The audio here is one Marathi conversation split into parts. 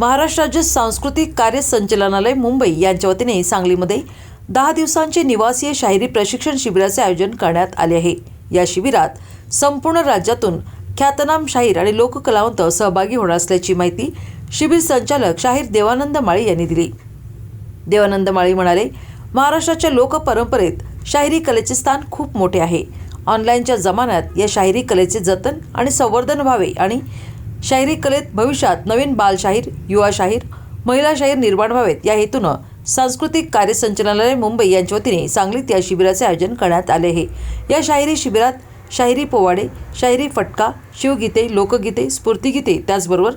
महाराष्ट्र राज्य सांस्कृतिक कार्य संचालनालय मुंबई यांच्या वतीने सांगलीमध्ये दहा दिवसांचे निवासीय शाहिरी प्रशिक्षण शिबिराचे आयोजन करण्यात आले आहे. या शिबिरात संपूर्ण राज्यातून ख्यातनाम शाहीर आणि लोककलावंत सहभागी होणार असल्याची माहिती शिबिर संचालक शाहीर देवानंद माळी यांनी दिली. देवानंद माळी म्हणाले महाराष्ट्राच्या लोकपरंपरेत शाहिरी कलेचे स्थान खूप मोठे आहे. ऑनलाईनच्या जमान्यात या शाहिरी कलेचे जतन आणि संवर्धन व्हावे आणि शाहिरी कलेत भविष्यात नवीन बालशाहीर युवाशाहीर महिलाशाहीर महिला शाहीर निर्माण व्हावेत. या हेतूनं सांस्कृतिक कार्य संचालनालय मुंबई यांच्या वतीने सांगलीत या शिबिराचे आयोजन करण्यात आले आहे. या शाहिरी शिबिरात शाहिरी पोवाडे शाहिरी फटका शिवगीते लोकगीते स्फूर्तिगीते त्याचबरोबर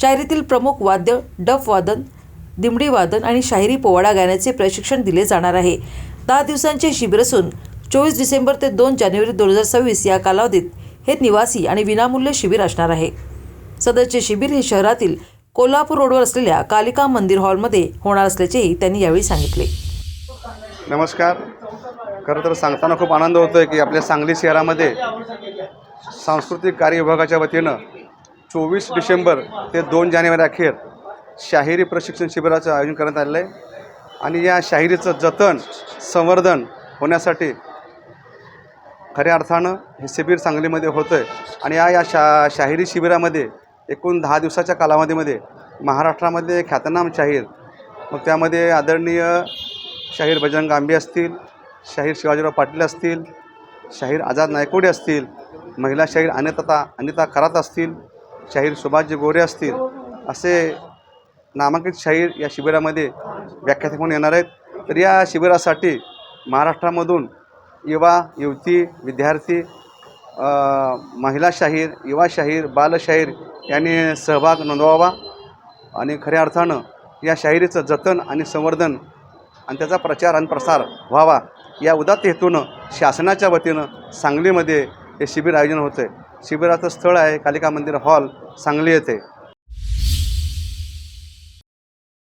शायरीतील प्रमुख वाद्य डफ वादन दिमडी वादन आणि शाहिरी पोवाडा गाण्याचे प्रशिक्षण दिले जाणार आहे. दहा दिवसांचे शिबिर असून चोवीस डिसेंबर ते दोन जानेवारी दोन हजार सव्वीस या कालावधीत हे निवासी आणि विनामूल्य शिबिर असणार आहे. सदरचे शिबिर हे शहरातील कोल्हापूर रोडवर असलेल्या कालिका मंदिर हॉलमध्ये होणार असल्याचेही त्यांनी यावेळी सांगितले. नमस्कार. खरं तर सांगताना खूप आनंद होतो आहे की आपल्या सांगली शहरामध्ये सांस्कृतिक कार्य विभागाच्या वतीनं चोवीस डिसेंबर ते दोन जानेवारी अखेर शाहिरी प्रशिक्षण शिबिराचं आयोजन करण्यात आलेलं आहे. आणि या शाहिरीचं जतन संवर्धन होण्यासाठी खऱ्या अर्थानं हे शिबिर सांगलीमध्ये होतं आहे आणि या या शा शाहिरी शिबिरामध्ये एकूण दहा दिवसाच्या कालावधीमध्ये महाराष्ट्रामध्ये ख्यातनाम शाहीर मग त्यामध्ये आदरणीय शाहीर बजरंग आंबे असतील शाहीर शिवाजीराव पाटील असतील शाहीर आझाद नायकोडे असतील महिला शाहीर अनिता अनिता करात असतील शाहीर सुभाषजी गोरे असतील असे नामांकित शाहीर या शिबिरामध्ये व्याख्याते म्हणून येणार आहेत. तर या शिबिरासाठी महाराष्ट्रामधून युवा युवती विद्यार्थी महिला शाहीर युवा शाहीर बालशाहीर यांनी सहभाग नोंदवावा आणि खऱ्या अर्थानं या शाहिरीचं जतन आणि संवर्धन आणि त्याचा प्रचार आणि प्रसार व्हावा या उदात्त हेतूनं शासनाच्या वतीनं सांगलीमध्ये हे शिबिर आयोजन होतं आहे शिबिराचं स्थळ आहे कालिका मंदिर हॉल सांगली येथे.